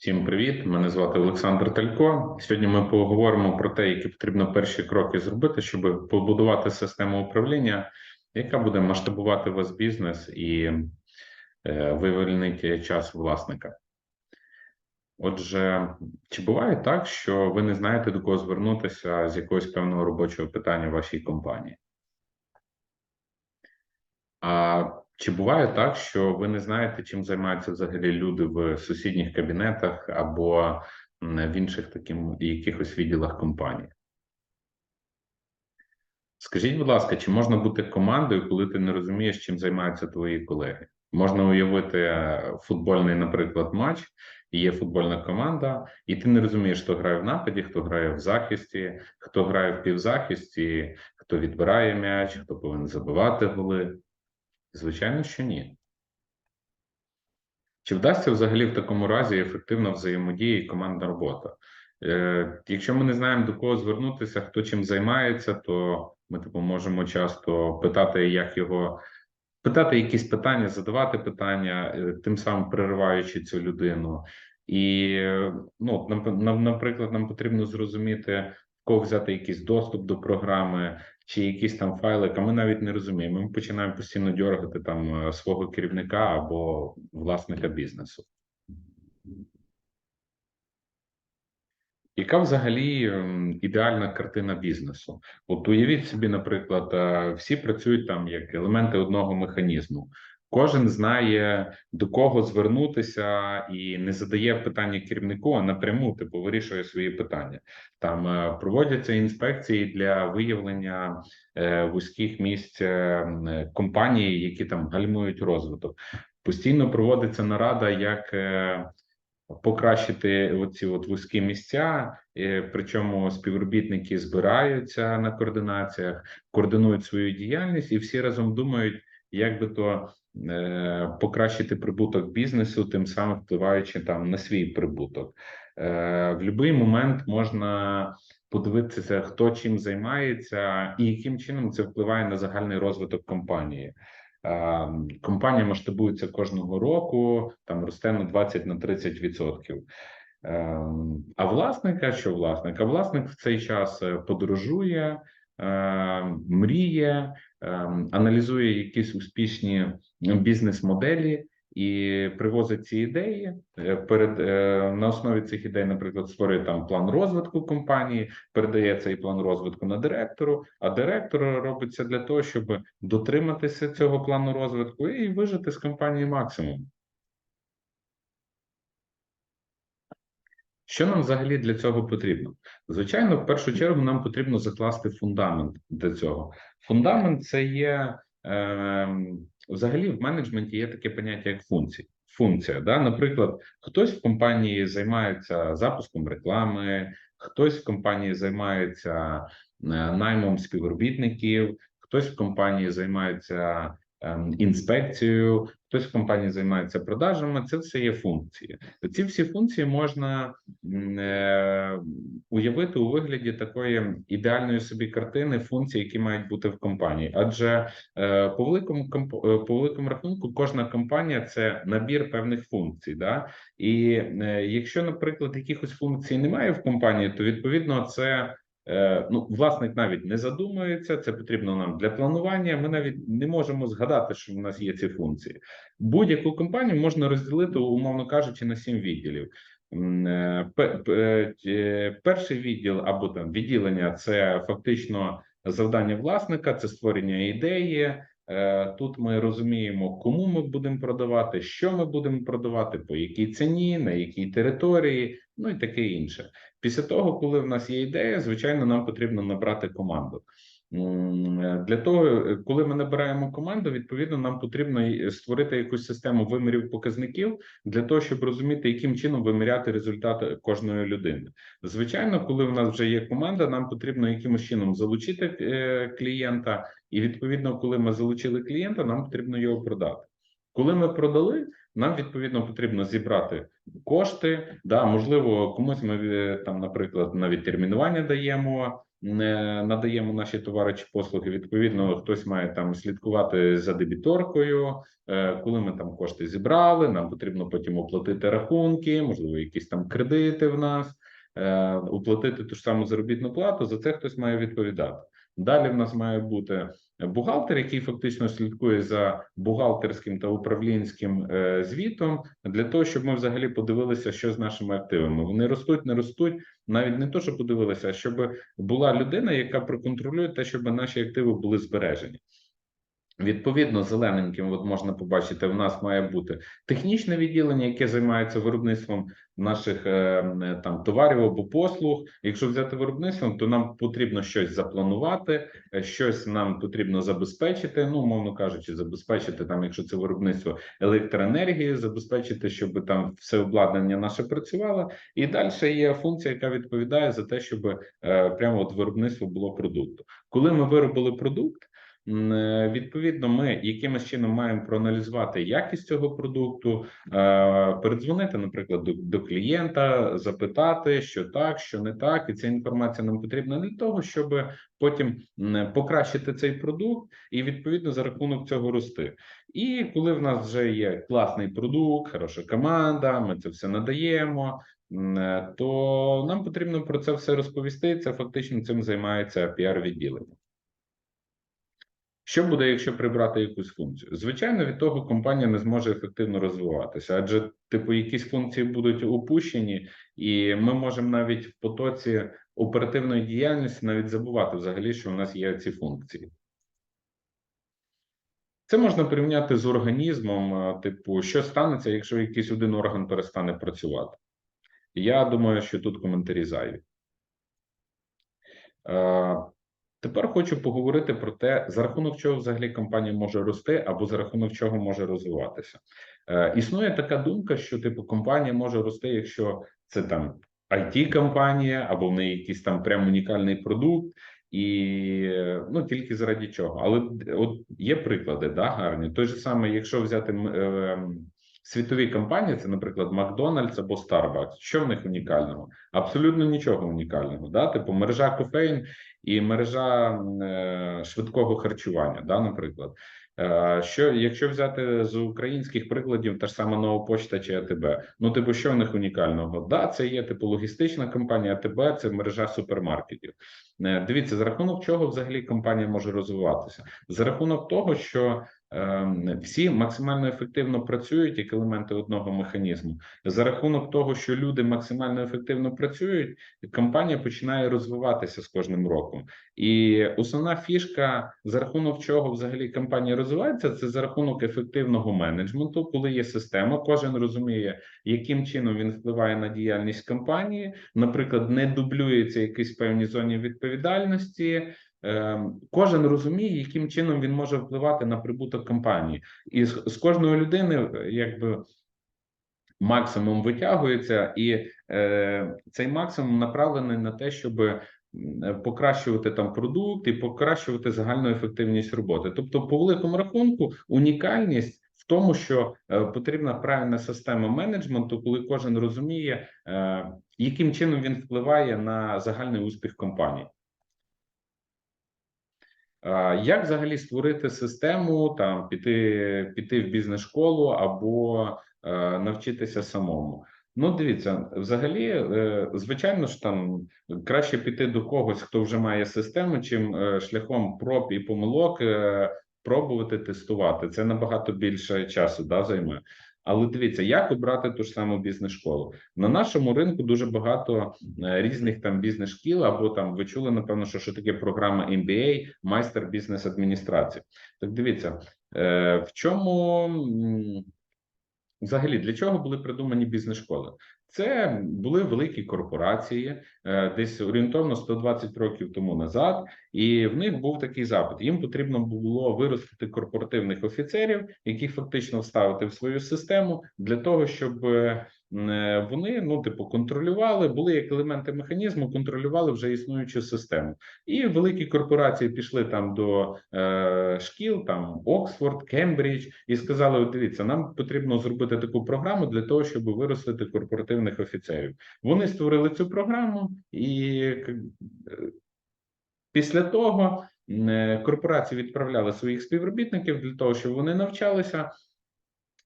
Всім привіт! Мене звати Олександр Талько. Сьогодні ми поговоримо про те, які потрібно перші кроки зробити, щоб побудувати систему управління, яка буде масштабувати ваш бізнес і е, вивільнити час власника. Отже, чи буває так, що ви не знаєте до кого звернутися з якогось певного робочого питання в вашій компанії? А чи буває так, що ви не знаєте, чим займаються взагалі люди в сусідніх кабінетах або в інших таким якихось відділах компанії? Скажіть, будь ласка, чи можна бути командою, коли ти не розумієш, чим займаються твої колеги? Можна уявити е, футбольний, наприклад, матч, і є футбольна команда, і ти не розумієш, хто грає в нападі, хто грає в захисті, хто грає в півзахисті, хто відбирає м'яч, хто повинен забивати голи. Звичайно, що ні. Чи вдасться взагалі в такому разі ефективна взаємодія і командна робота? Е, Якщо ми не знаємо до кого звернутися, хто чим займається, то ми типу можемо часто питати, як його питати якісь питання, задавати питання, е, тим самим перериваючи цю людину. І ну, нам- наприклад, нам потрібно зрозуміти, в кого взяти якийсь доступ до програми, чи якісь там файли, а ми навіть не розуміємо. Ми починаємо постійно дергати там е, свого керівника або власника бізнесу. Яка взагалі ем, ідеальна картина бізнесу? От уявіть собі, наприклад, е, всі працюють там як елементи одного механізму. Кожен знає до кого звернутися і не задає питання керівнику, а напряму типу вирішує свої питання. Там е, проводяться інспекції для виявлення е, вузьких місць е, м, компаній, які там гальмують розвиток. Постійно проводиться нарада, як покращити оці от вузькі місця, причому співробітники збираються на координаціях, координують свою діяльність і всі разом думають, як би то покращити прибуток бізнесу, тим самим впливаючи там на свій прибуток. Е, в будь-який момент можна подивитися, хто чим займається, і яким чином це впливає на загальний розвиток компанії. Е, Компанія масштабується кожного року, там росте на 20 на 30 відсотків. Е, А власника, що власник? А власник в цей час е, подорожує, е, мріє, е, аналізує якісь успішні бізнес-моделі і привозить ці ідеї. Е, Перед е, на основі цих ідей, наприклад, створює там план розвитку компанії, передає цей план розвитку на директору. А директор робиться для того, щоб дотриматися цього плану розвитку і вижити з компанії максимум. Що нам взагалі для цього потрібно? Звичайно, в першу чергу нам потрібно закласти фундамент для цього. Фундамент це є е, взагалі в менеджменті є таке поняття як функції. Функція, да, наприклад, хтось в компанії займається запуском реклами, хтось в компанії займається е, наймом співробітників, хтось в компанії займається ем, інспекцією, хтось в компанії займається продажами. Це все є функції. Ці всі функції можна е, уявити у вигляді такої ідеальної собі картини функцій, які мають бути в компанії. Адже е, по великому е, по великому рахунку кожна компанія це набір певних функцій. Да? І якщо, наприклад, якихось функцій немає в компанії, то відповідно це. Е, Ну, власник навіть не задумується, це потрібно нам для планування. Ми навіть не можемо згадати, що в нас є ці функції. Будь-яку компанію можна розділити, умовно кажучи, на сім відділів. Е, е, Перший відділ або там відділення це фактично завдання власника, це створення ідеї. Тут ми розуміємо, кому ми будемо продавати, що ми будемо продавати, по якій ціні, на якій території, ну і таке інше. Після того, коли в нас є ідея, звичайно, нам потрібно набрати команду. Е, Для того, е, коли ми набираємо команду, відповідно, нам потрібно створити якусь систему вимірів показників для того, щоб розуміти, яким чином виміряти результати кожної людини. Звичайно, коли в нас вже є команда, нам потрібно якимось чином залучити е, клієнта, і відповідно, коли ми залучили клієнта, нам потрібно його продати. Коли ми продали, нам відповідно потрібно зібрати кошти. Да, можливо, комусь ми е, там, наприклад, навіть термінування даємо. не надаємо наші товари чи послуги. Відповідно, хтось має там слідкувати за дебіторкою. Е, Коли ми там кошти зібрали, нам потрібно потім оплатити рахунки, можливо, якісь там кредити в нас, е, оплатити ту ж саму заробітну плату. За це хтось має відповідати. Далі в нас має бути бухгалтер, який фактично слідкує за бухгалтерським та управлінським е, звітом, для того, щоб ми взагалі подивилися, що з нашими активами. Вони ростуть, не ростуть. Навіть не то, що подивилися, а щоб була людина, яка проконтролює те, щоб наші активи були збережені. Відповідно, зелененьким, от можна побачити, в нас має бути технічне відділення, яке займається виробництвом наших е, е, там товарів або послуг. Якщо взяти виробництвом, то нам потрібно щось запланувати, е, щось нам потрібно забезпечити. Ну, мовно кажучи, забезпечити там, якщо це виробництво електроенергії, забезпечити, щоб там все обладнання наше працювало. І далі є функція, яка відповідає за те, щоб прямо от виробництво було продукту. Коли ми виробили продукт. Е, Відповідно, ми якимось чином маємо проаналізувати якість цього продукту, е, передзвонити, наприклад, до, до клієнта, запитати, що так, що не так, і ця інформація нам потрібна для того, щоб потім м, покращити цей продукт і відповідно за рахунок цього рости. І коли в нас вже є класний продукт, хороша команда, ми це все надаємо. е, То нам потрібно про це все розповісти. Це фактично цим займається піар-відділення. Що буде, якщо прибрати якусь функцію? Звичайно, від того компанія не зможе ефективно розвиватися, адже типу якісь функції будуть упущені, і ми можемо навіть в потоці оперативної діяльності навіть забувати взагалі, що у нас є ці функції. Це можна порівняти з організмом, типу, що станеться, якщо якийсь один орган перестане працювати. Я думаю, що тут коментарі зайві. Тепер хочу поговорити про те, за рахунок чого взагалі компанія може рости, або за рахунок чого може розвиватися. Е, Існує така думка, що типу компанія може рости, якщо це там it компанія або в неї якийсь там прям унікальний продукт, і ну тільки заради чого. Але от є приклади, да, гарні. Той же саме, якщо взяти е, світові компанії, це, наприклад, Макдональдс або Starbucks. Що в них унікального? Абсолютно нічого унікального. Да? Типу мережа кофеїн і мережа е, швидкого харчування, да, наприклад. Е, Що якщо взяти з українських прикладів, та ж сама нова почта чи АТБ, ну типу, що в них унікального? Да, це є типу логістична компанія, АТБ це мережа супермаркетів. Е, Дивіться, за рахунок чого взагалі компанія може розвиватися? За рахунок того, що всі максимально ефективно працюють як елементи одного механізму. За рахунок того, що люди максимально ефективно працюють, компанія починає розвиватися з кожним роком. І основна фішка, за рахунок чого взагалі компанія розвивається, це за рахунок ефективного менеджменту, коли є система, кожен розуміє, яким чином він впливає на діяльність компанії. Наприклад, не дублюється якісь певні зоні відповідальності. Ем, Кожен розуміє, яким чином він може впливати на прибуток компанії, і з, кожної людини, е, якби максимум витягується, і е, цей максимум направлений на те, щоб е, покращувати там продукт і покращувати загальну ефективність роботи. Тобто, по великому рахунку, унікальність в тому, що е, потрібна правильна система менеджменту, коли кожен розуміє, е, яким чином він впливає на загальний успіх компанії. Як взагалі створити систему, там піти, піти в бізнес-школу або е, навчитися самому? Ну, дивіться, взагалі, е, звичайно ж, там краще піти до когось, хто вже має систему, чим е, шляхом проб і помилок е, пробувати тестувати. Це набагато більше часу да, займе. Але дивіться, як обрати ту ж саму бізнес-школу на нашому ринку. Дуже багато е, різних там бізнес-шкіл, або там ви чули, напевно, що що таке програма MBA, майстер бізнес адміністрації. Так дивіться, е, в чому взагалі для чого були придумані бізнес-школи? Це були великі корпорації, е, десь орієнтовно 120 років тому назад, і в них був такий запит. Їм потрібно було виростити корпоративних офіцерів, яких фактично вставити в свою систему для того, щоб е, вони ну типу контролювали, були як елементи механізму, контролювали вже існуючу систему. І великі корпорації пішли там до е, шкіл, там Оксфорд, Кембридж, і сказали: От дивіться, нам потрібно зробити таку програму для того, щоб виростити корпоративних офіцерів. Вони створили цю програму і. е, Після того е, корпорації відправляли своїх співробітників для того, щоб вони навчалися.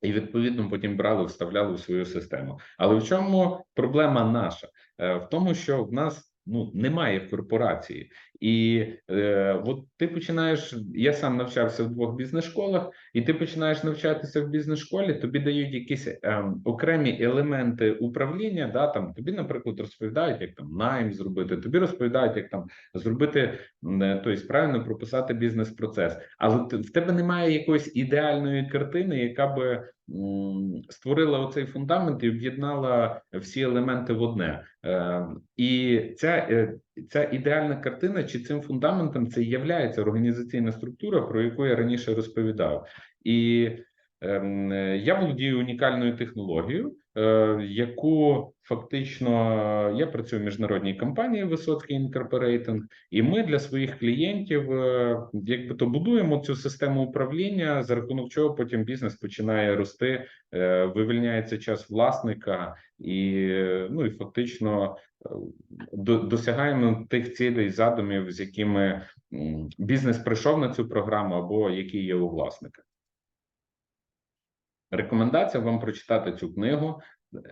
І відповідно потім брали, вставляли в свою систему. Але в чому проблема наша? Е, В тому, що в нас ну немає корпорації, і е, от ти починаєш. Я сам навчався в двох бізнес-школах, і ти починаєш навчатися в бізнес-школі. Тобі дають якісь е, окремі елементи управління. Да, там тобі, наприклад, розповідають, як там найм зробити. Тобі розповідають, як там зробити тобто правильно прописати бізнес-процес. Але ти- в тебе немає якоїсь ідеальної картини, яка би створила оцей фундамент і об'єднала всі елементи в одне. Е, І ця, е, ця ідеальна картина чи цим фундаментом це є організаційна структура, про яку я раніше розповідав. І ем, я володію унікальною технологією, яку фактично я працюю в міжнародній компанії Висоцький Інкорпорейтинг, і ми для своїх клієнтів е, якби то будуємо цю систему управління, за рахунок чого потім бізнес починає рости, е, вивільняється час власника, і е, ну і фактично е, досягаємо тих цілей задумів, з якими бізнес прийшов на цю програму, або які є у власника. Рекомендація вам прочитати цю книгу.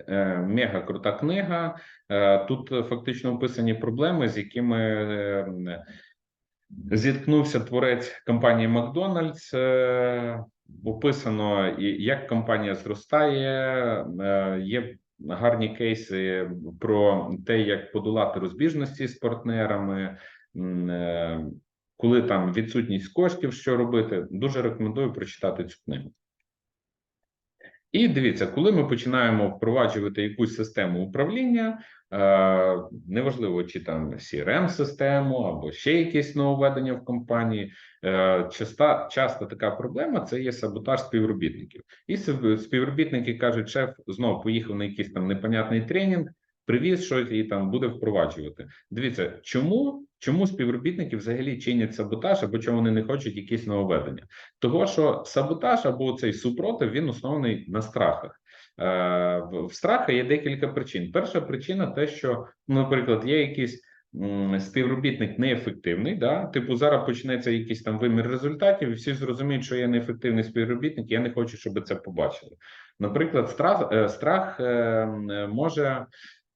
Е, Мега крута книга. Е, Тут фактично описані проблеми, з якими е, зіткнувся творець компанії Макдональдс. Описано, як компанія зростає. Є гарні кейси про те, як подолати розбіжності з партнерами. Коли там відсутність коштів, що робити, дуже рекомендую прочитати цю книгу. І дивіться, коли ми починаємо впроваджувати якусь систему управління, е, неважливо, чи там crm систему або ще якісь нововведення в компанії, е, часта, часто така проблема це є саботаж співробітників. І співробітники кажуть, шеф знову поїхав на якийсь там непонятний тренінг, привіз щось і там буде впроваджувати. Дивіться, чому, чому співробітники взагалі чинять саботаж, або чому вони не хочуть якісь нововведення? Того, що саботаж або цей супротив він оснований на страхах. Е, в в страха є декілька причин. Перша причина те, що, ну, наприклад, є якийсь співробітник неефективний. Да? Типу, зараз почнеться якийсь там вимір результатів, і всі зрозуміють, що я неефективний співробітник, я не хочу, щоб це побачили. Наприклад, страх, е, страх е, може.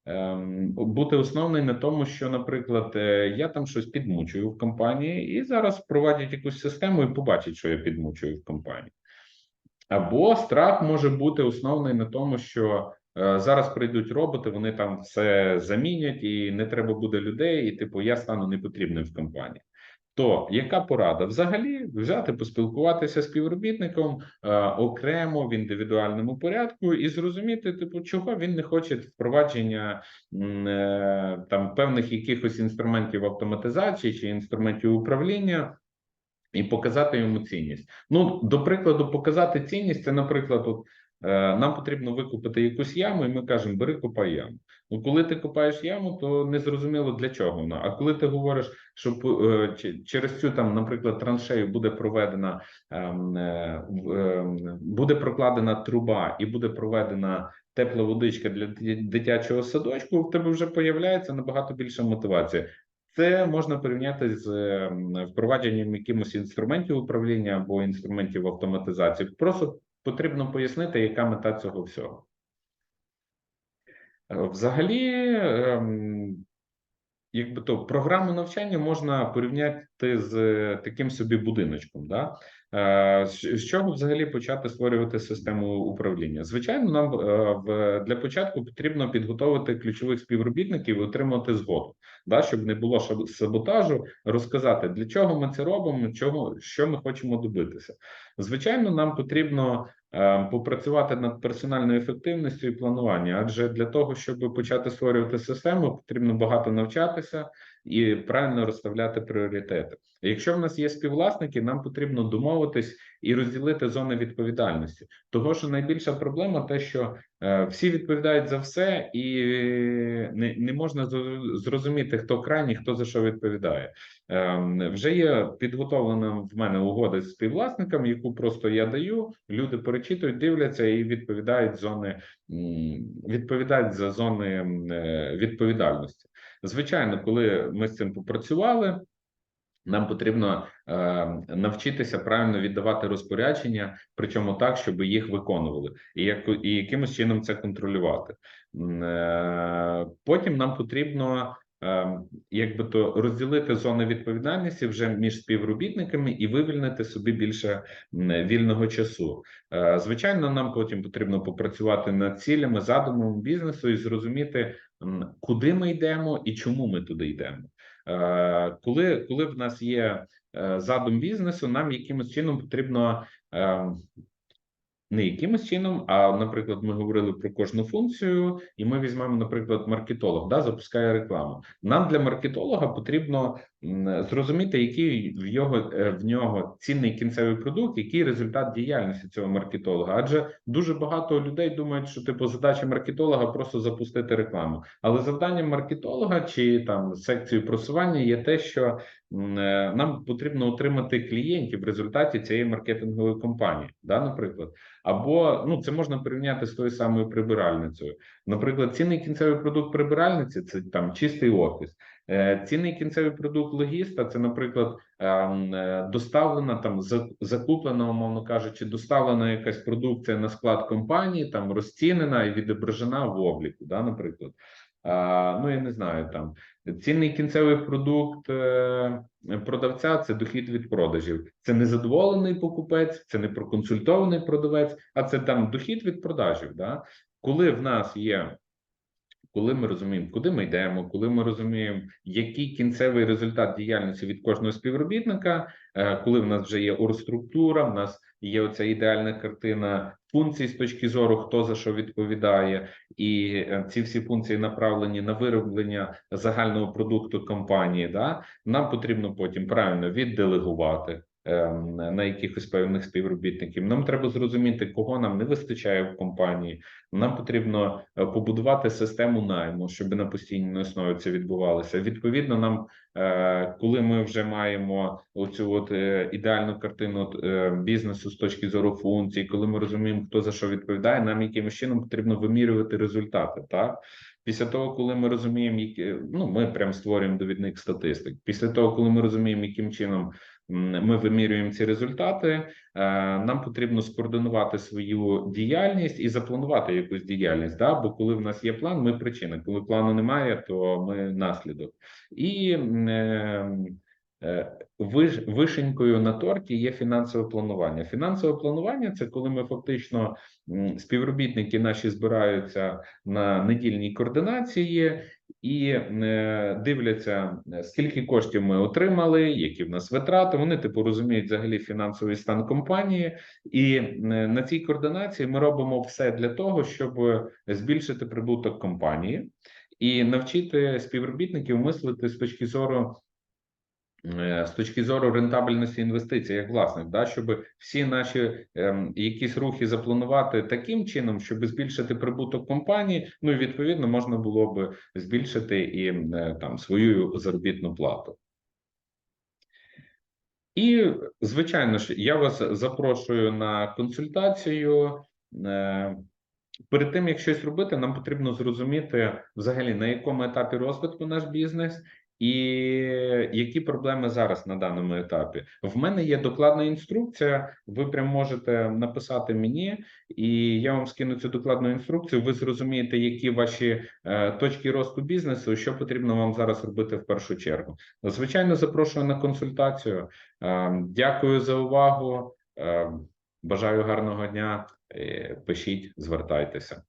Ем, Бути основний на тому, що, наприклад, е, я там щось підмучую в компанії, і зараз впровадять якусь систему і побачать, що я підмучую в компанії. Або страх може бути основний на тому, що е, зараз прийдуть роботи, вони там все замінять, і не треба буде людей, і типу я стану непотрібним в компанії. То яка порада? Взагалі взяти, поспілкуватися з співробітником е, окремо в індивідуальному порядку і зрозуміти, типу, чого він не хоче впровадження е, там певних якихось інструментів автоматизації чи інструментів управління. І показати йому цінність. Ну, до прикладу, показати цінність це, наприклад, от, нам потрібно викупити якусь яму, і ми кажемо, бери копай яму. Ну, коли ти копаєш яму, то не зрозуміло для чого вона. А коли ти говориш, що е, через цю там, наприклад, траншею буде проведена ем, е, ем, буде прокладена труба і буде проведена тепла водичка для дитячого садочку, в тебе вже появляється набагато більша мотивація. Це можна порівняти з ем, впровадженням якимось інструментів управління або інструментів автоматизації. Просто потрібно пояснити, яка мета цього всього. Е, Взагалі, ем, якби то програму навчання можна порівняти з е, таким собі будиночком. Да? Е, З чого взагалі почати створювати систему управління? Звичайно, нам для початку потрібно підготовити ключових співробітників і отримати згоду, да, щоб не було саботажу, розказати для чого ми це робимо, чого що ми хочемо добитися. Звичайно, нам потрібно попрацювати над персональною ефективністю і плануванням, адже для того, щоб почати створювати систему, потрібно багато навчатися і правильно розставляти пріоритети. Якщо в нас є співвласники, нам потрібно домовитись і розділити зони відповідальності. Того, що найбільша проблема те, що е, всі відповідають за все, і не, не можна зро- зрозуміти, хто крайній, хто за що відповідає. Ем, Вже є підготовлена в мене угода з співвласником, яку просто я даю. Люди перечитують, дивляться і відповідають зони, відповідають за зони е, відповідальності. Звичайно, коли ми з цим попрацювали. Нам потрібно е, навчитися правильно віддавати розпорядження, причому так, щоб їх виконували, і як і якимось чином це контролювати. Е, потім нам потрібно е, якби то розділити зони відповідальності вже між співробітниками і вивільнити собі більше вільного часу. Е, звичайно, нам потім потрібно попрацювати над цілями, задумом бізнесу і зрозуміти, куди ми йдемо і чому ми туди йдемо. Е, Коли, коли в нас є е, задум бізнесу, нам якимось чином потрібно е, не якимось чином, а наприклад, ми говорили про кожну функцію, і ми візьмемо, наприклад, маркетолог, да, запускає рекламу. Нам для маркетолога потрібно зрозуміти, який в його е, в нього цінний кінцевий продукт, який результат діяльності цього маркетолога. Адже дуже багато людей думають, що типу задача маркетолога просто запустити рекламу. Але завданням маркетолога чи там секції просування є те, що е, нам потрібно отримати клієнтів в результаті цієї маркетингової кампанії, да, наприклад. Або ну це можна порівняти з тою самою прибиральницею. Наприклад, цінний кінцевий продукт прибиральниці це там чистий офіс. Е, Цінний кінцевий продукт логіста це, наприклад, ем, е, доставлена там за- закуплена, умовно кажучи, доставлена якась продукція на склад компанії, там розцінена і відображена в обліку. Да, наприклад, ну я не знаю там цінний кінцевий продукт е, продавця це дохід від продажів. Це незадоволений покупець, це не проконсультований продавець, а це там дохід від продажів. Да? Коли в нас є коли ми розуміємо, куди ми йдемо, коли ми розуміємо, який кінцевий результат діяльності від кожного співробітника, е, коли в нас вже є оргструктура, в нас є оця ідеальна картина функцій з точки зору, хто за що відповідає, і е, ці всі функції направлені на вироблення загального продукту компанії. Да? Нам потрібно потім правильно відделегувати. Ем, На якихось певних співробітників нам треба зрозуміти, кого нам не вистачає в компанії, нам потрібно е, побудувати систему найму, щоб на постійній основі це відбувалося. Відповідно, нам, е, коли ми вже маємо оцю от е, ідеальну картину бізнесу з точки зору функцій, коли ми розуміємо, хто за що відповідає, нам якимось чином потрібно вимірювати результати. Так після того, коли ми розуміємо, які ну ми прям створюємо довідник статистик. Після того, коли ми розуміємо, яким чином ми вимірюємо ці результати, е, нам потрібно скоординувати свою діяльність і запланувати якусь діяльність. Да? Бо коли в нас є план, ми причина. Коли плану немає, то ми наслідок. І е, е, вишенькою на торті є фінансове планування. Фінансове планування це коли ми фактично співробітники наші збираються на недільній координації і е, дивляться, е, скільки коштів ми отримали, які в нас витрати. Вони типу розуміють взагалі фінансовий стан компанії, і е, на цій координації ми робимо все для того, щоб збільшити прибуток компанії і навчити співробітників мислити з точки зору. Е, З точки зору рентабельності інвестицій, як власник, да, щоб всі наші ем, якісь рухи запланувати таким чином, щоб збільшити прибуток компанії, ну і відповідно можна було би збільшити і е, там свою заробітну плату. І, звичайно ж, я вас запрошую на консультацію. Е, Перед тим як щось робити, нам потрібно зрозуміти взагалі на якому етапі розвитку наш бізнес і які проблеми зараз на даному етапі. В мене є докладна інструкція. Ви прям можете написати мені, і я вам скину цю докладну інструкцію. Ви зрозумієте, які ваші е, точки росту бізнесу, що потрібно вам зараз робити в першу чергу. Звичайно, запрошую на консультацію. Е, Дякую за увагу. Е, Бажаю гарного дня. Пишіть, звертайтеся.